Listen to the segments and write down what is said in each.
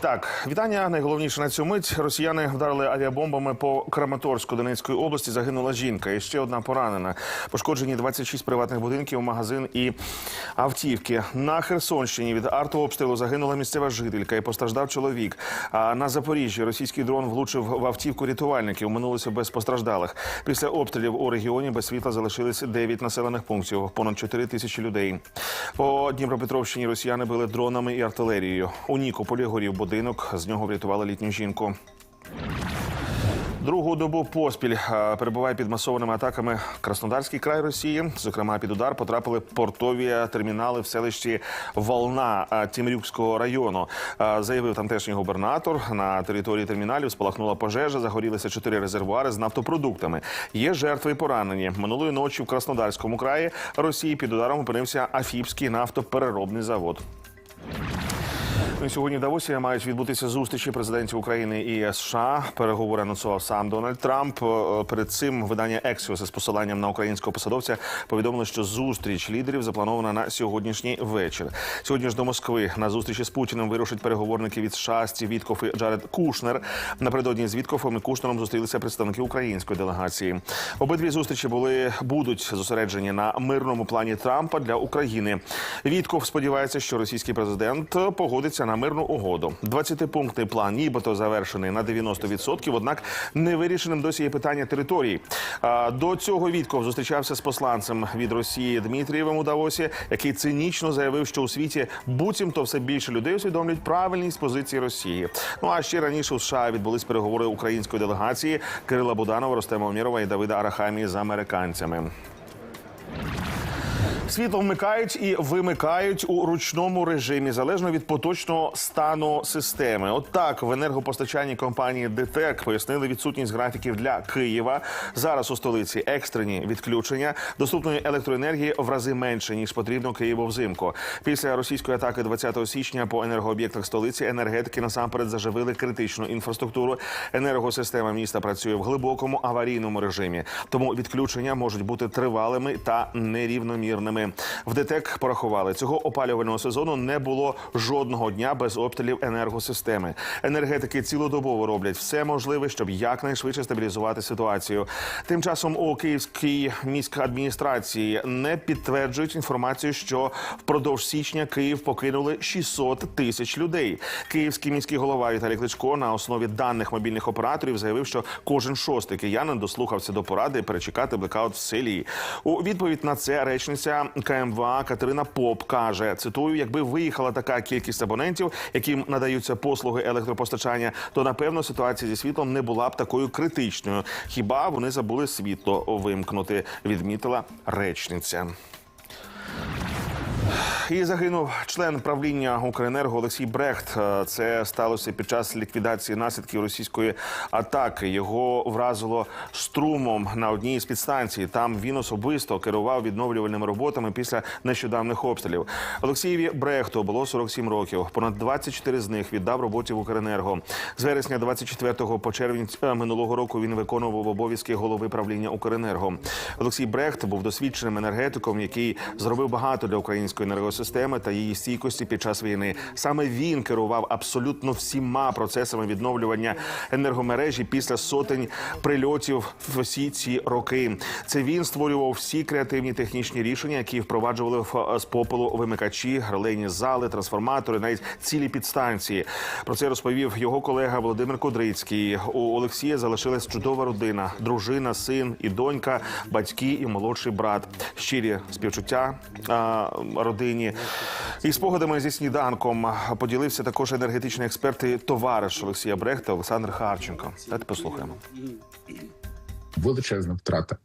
Так, вітання. Найголовніше на цю мить. Росіяни вдарили авіабомбами по Краматорську Донецької області. Загинула жінка. І ще одна поранена. Пошкоджені 26 приватних будинків, магазин і автівки. На Херсонщині від артообстрілу загинула місцева жителька і постраждав чоловік. А на Запоріжжі російський дрон влучив в автівку рятувальників. Минулося без постраждалих. Після обстрілів у регіоні без світла залишились 9 населених пунктів. Понад 4 тисячі людей. По Дніпропетровщині росіяни били дронами і артилерією. У Нікополі горів будинок. З нього врятували літню жінку. Другу добу поспіль е, перебуває під масованими атаками Краснодарський край Росії. Зокрема, під удар потрапили портові термінали в селищі Волна е, Тімрюкського району. Е, Заявив тамтешній губернатор. На території терміналів спалахнула пожежа. Загорілися чотири резервуари з нафтопродуктами. Є жертви і поранені. Минулої ночі в Краснодарському краї Росії під ударом опинився Афіпський нафтопереробний завод. Ну Сьогодні в Давосі мають відбутися зустрічі президентів України і США. Переговори анонсував сам Дональд Трамп. Е, Перед цим видання Ексіос з посиланням на українського посадовця повідомило, що зустріч лідерів запланована на сьогоднішній вечір. Сьогодні ж до Москви на зустрічі з Путіним вирушать переговорники від США Стів і Джаред Кушнер. Напередодні з Віткофом і Кушнером зустрілися представники української делегації. Обидві зустрічі були будуть зосереджені на мирному плані Трампа для України. Вітков сподівається, що російський президент погодиться на мирну угоду. 20-пунктний план, нібито завершений на 90%, однак не вирішеним досі є питання території. До цього Вітков зустрічався з посланцем від Росії Дмитрієвим у Давосі, який цинічно заявив, що у світі буцімто все більше людей усвідомлюють правильність позиції Росії. Ну а ще раніше у США відбулись переговори української делегації Кирила Буданова, Ростема Омірова і Давида Арахамії з американцями. Світло вмикають і вимикають у ручному режимі залежно від поточного стану системи. От так в енергопостачальній компанії ДТЕК пояснили відсутність графіків для Києва. Зараз у столиці екстрені відключення доступної електроенергії в рази менше ніж потрібно Києву взимку. Після російської атаки 20 січня по енергооб'єктах столиці енергетики насамперед заживили критичну інфраструктуру. Енергосистема міста працює в глибокому аварійному режимі, тому відключення можуть бути тривалими та нерівномірними. В ДТЕК порахували цього опалювального сезону не було жодного дня без обстрілів енергосистеми. Енергетики цілодобово роблять все можливе, щоб якнайшвидше стабілізувати ситуацію. Тим часом у Київській міській адміністрації не підтверджують інформацію, що впродовж січня Київ покинули 600 тисяч людей. Київський міський голова Віталій Кличко на основі даних мобільних операторів заявив, що кожен шостий киянин дослухався до поради перечекати блекаут в селі. У відповідь на це речниця КМВА Катерина Поп каже: цитую: якби виїхала така кількість абонентів, яким надаються послуги електропостачання, то напевно ситуація зі світлом не була б такою критичною. Хіба вони забули світло вимкнути? Відмітила речниця. І загинув член правління Укренерго Олексій Брехт. Е, Це сталося під час ліквідації наслідків російської атаки. Його вразило струмом на одній з підстанцій. Там він особисто керував відновлювальними роботами після нещодавних обстрілів. Олексієві Брехту було 47 років. Понад 24 з них віддав роботі в Укренерго. З вересня 24 по червень е, минулого року він виконував обов'язки голови правління Укренерго. Олексій Брехт був досвідченим енергетиком, який зробив багато для української енергосистеми та її стійкості під час війни. Саме він керував абсолютно всіма процесами відновлювання енергомережі після сотень прильотів в усі ці роки. Це він створював всі креативні технічні рішення, які впроваджували в- з попелу вимикачі, релейні зали, трансформатори, навіть цілі підстанції. Про це розповів його колега Володимир Кудрицький. У Олексія залишилась чудова родина: дружина, син і донька, батьки і молодший брат. Щирі співчуття а, родині. І спогадами зі сніданком поділився також енергетичний експерт і товариш Олексія Брехта Олександр Харченко. Давайте послухаємо. величезна втрата.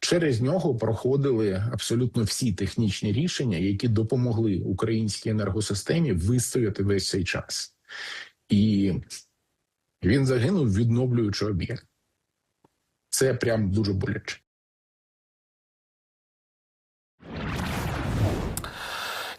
Через нього проходили абсолютно всі технічні рішення, які допомогли українській енергосистемі вистояти весь цей час. І він загинув, відновлюючи об'єкт. Це прям дуже боляче.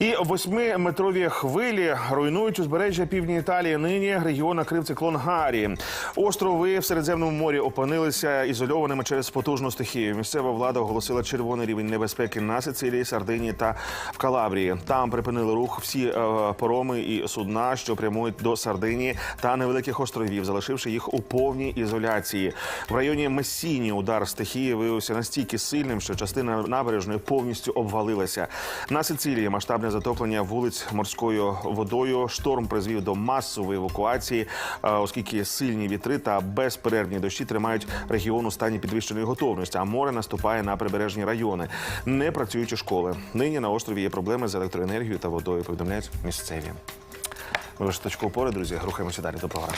І восьмиметрові хвилі руйнують узбережжя півдні Італії. Нині регіон накрив циклон Гарі. Острови в Середземному морі опинилися ізольованими через потужну стихію. Місцева влада оголосила червоний рівень небезпеки на Сицилії, Сардинії та в Калабрії. Там припинили рух всі е, пороми і судна, що прямують до Сардинії та невеликих островів, залишивши їх у повній ізоляції. В районі Месіні удар стихії виявився настільки сильним, що частина набережної повністю обвалилася. На Сицилії масштабне затоплення вулиць морською водою. Шторм призвів до масової евакуації, е, оскільки сильні вітри та безперервні дощі тримають регіон у стані підвищеної готовності. А море наступає на прибережні райони. Не працюючі школи. Нині на острові є проблеми з електроенергією та водою. Повідомляють місцеві. Ми лише точку опори, друзі. Рухаємося далі до програми.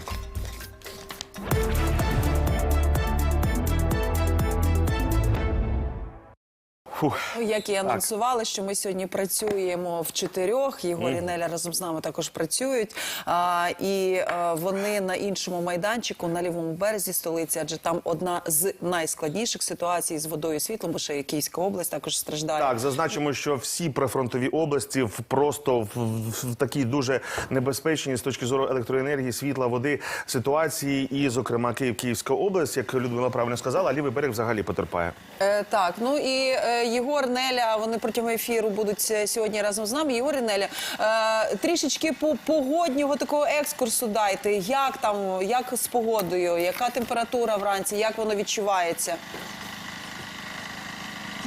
Фух. Ну, Як і анонсували, що ми сьогодні працюємо в чотирьох. Єгор і Неля разом з нами також працюють. А, і а, вони на іншому майданчику на лівому березі столиці, адже там одна з найскладніших ситуацій з водою і світлом, бо ще і Київська область також страждає. Так, зазначимо, що всі прифронтові області в просто в, в, в такій дуже небезпечній з точки зору електроенергії, світла, води ситуації, і, зокрема, Київ, Київська область, як Людмила правильно сказала, а лівий берег взагалі потерпає. Е, так, ну і е, Єгор Неля, вони протягом ефіру будуть е, сьогодні разом з нами. Єгор і Неля, е, трішечки по погоднього такого екскурсу дайте. Як там, як з погодою, яка температура вранці, як воно відчувається?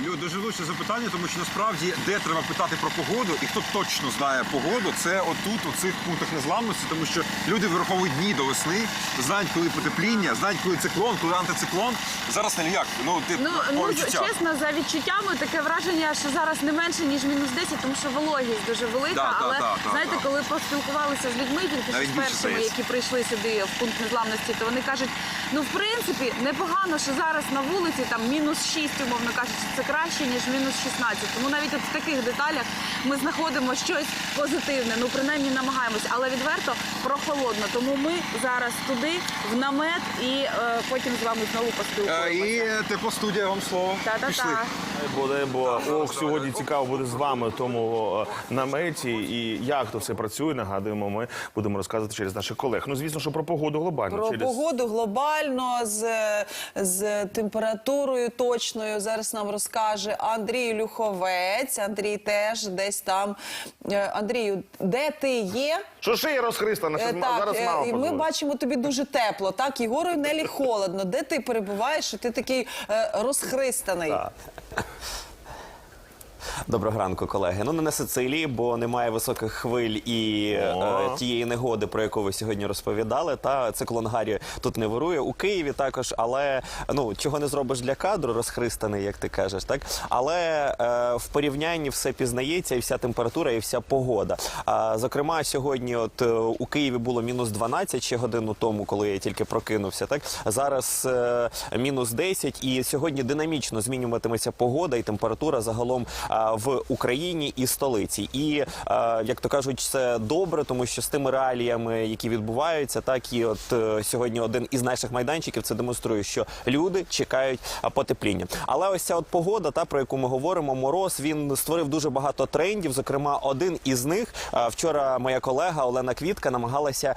Лю, дуже влучне запитання, тому що насправді де треба питати про погоду, і хто точно знає погоду, це отут, у цих пунктах незламності, тому що люди вираховують дні до весни, знають, коли потепління, знають, коли циклон, коли антициклон. Зараз не як. Ну ти Ну, по ну чесно, за відчуттями таке враження, що зараз не менше ніж мінус 10, тому що вологість дуже велика. Да, да, але да, да, знаєте, да. коли поспілкувалися з людьми, тільки що з першими, які прийшли сюди в пункт незламності, то вони кажуть, ну в принципі непогано, що зараз на вулиці там мінус 6, умовно кажучи, це краще ніж мінус 16. Тому навіть от в таких деталях ми знаходимо щось позитивне. Ну принаймні намагаємось, але відверто прохолодно. Тому ми зараз туди в намет і е, потім з вами знову Е, поспілкуємося. І теплостудія вам слово. Та-та-та. Буде, бо ох, сьогодні цікаво буде з вами в тому е, наметі. І як то все працює, нагадуємо, ми будемо розказувати через наших колег. Ну, звісно, що про погоду глобально. Про через... погоду глобально з, з температурою точною зараз нам розкаже Андрій Люховець. Андрій теж десь там. Е, Андрію, де ти є? Що шия розхристана, що так, зараз е, мама і ми бачимо тобі дуже тепло. Так, Єгору і Нелі холодно. Де ти перебуваєш? що Ти такий розхристаний. розхристаний. Доброго ранку, колеги. Ну не на Сицилії, бо немає високих хвиль і е, тієї негоди, про яку ви сьогодні розповідали. Та циклон Гарі тут не вирує у Києві також, але ну чого не зробиш для кадру, розхристаний, як ти кажеш, так але е, в порівнянні все пізнається, і вся температура, і вся погода. А зокрема, сьогодні, от е, у Києві було мінус 12 ще годину тому, коли я тільки прокинувся. Так зараз е, мінус 10, і сьогодні динамічно змінюватиметься погода і температура загалом а, в Україні і столиці. І як то кажуть, це добре, тому що з тими реаліями, які відбуваються, так і от е, сьогодні один із наших майданчиків це демонструє, що люди чекають потепління. Але ось ця от погода, та про яку ми говоримо, мороз він створив дуже багато трендів. Зокрема, один із них вчора моя колега Олена Квітка намагалася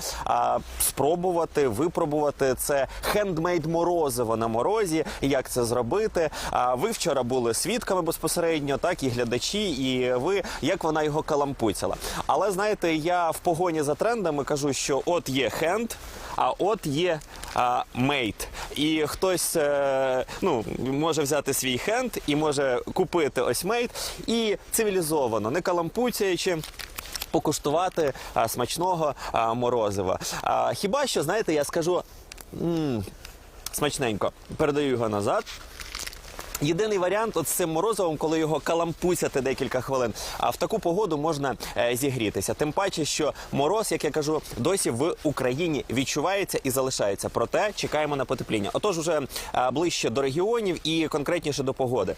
спробувати випробувати це хендмейд морозиво на морозі. Як це зробити? А ви вчора були свідками безпосередньо, так і глядачі, і ви як вона його калампуцяла. Але знаєте, я в погоні за трендами кажу, що от є хенд. А от є мейт, і хтось е, ну може взяти свій хенд і може купити ось мейт і цивілізовано, не калампуцяючи. Покуштувати а, смачного а, морозива. А, хіба що знаєте, я скажу м, смачненько, передаю його назад. Єдиний варіант от з цим морозовим, коли його калампусяти декілька хвилин. А в таку погоду можна е, зігрітися. Тим паче, що мороз, як я кажу, досі в Україні відчувається і залишається. Проте чекаємо на потепління. Отож, уже е, ближче до регіонів і конкретніше до погоди.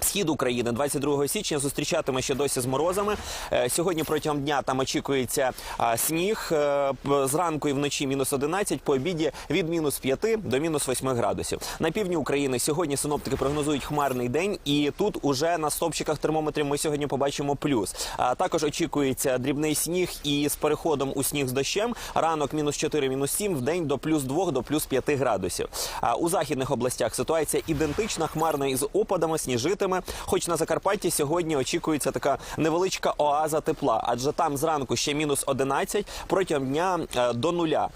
Схід України 22 січня зустрічатиме ще досі з морозами. Е, Сьогодні протягом дня там очікується сніг. Е, Зранку і вночі мінус 11, по обіді від мінус 5 до мінус 8 градусів. На півдні України сьогодні синоптики прогнозують хмарний день, і тут уже на стопчиках термометрів ми сьогодні побачимо плюс. Також очікується дрібний сніг і з переходом у сніг з дощем. Ранок мінус 4, мінус 7, в день до плюс 2, до плюс 5 градусів. У західних областях ситуація ідентична, хмарна із опадами, сніжитиме. Хоч на Закарпатті сьогодні очікується така невеличка оаза тепла, адже там зранку ще мінус 11, протягом дня е, до нуля.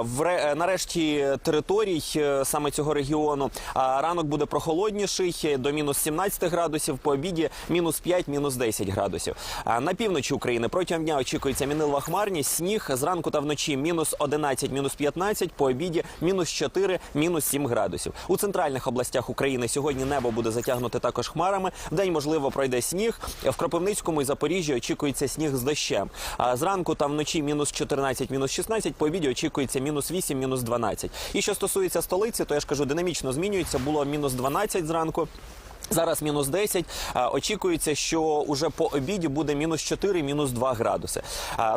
В е, нарешті територій е, саме цього регіону ранок буде прохолодніший до мінус 17 градусів, по обіді мінус 5, мінус 10 градусів. На півночі України протягом дня очікується мінлива хмарність, сніг зранку та вночі мінус 11, мінус 15, по обіді мінус 4, мінус 7 градусів. У центральних областях України сьогодні небо буде затягнуте також хмарами. Вдень, можливо, пройде сніг. В Кропивницькому і Запоріжжі очікується сніг з дощем. А зранку та вночі мінус 14, мінус 16, по обіді очікується мінус 8, мінус 12. І що стосується столиці, то я ж кажу, динамічно змінюється. Було мінус 12 зранку. Зараз мінус 10. Очікується, що уже по обіді буде мінус 4, мінус 2 градуси.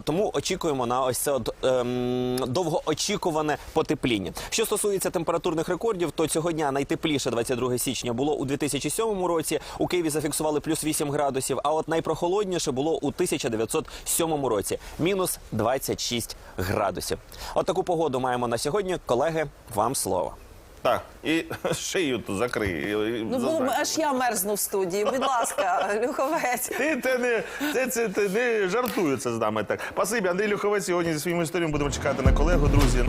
Тому очікуємо на ось це от, ем, довгоочікуване потепління. Що стосується температурних рекордів, то цього дня найтепліше 22 січня було у 2007 році. У Києві зафіксували плюс 8 градусів. А от найпрохолодніше було у 1907 році мінус 26 градусів. От таку погоду маємо на сьогодні. Колеги, вам слово. Так, і шию тут закрий. Ну, бо аж я мерзну в студії. Будь ласка, Люховець. Ти те не це, це, ти не жартується з нами так. Пасибі, Андрій Люховець сьогодні зі своїм історією будемо чекати на колегу, друзі.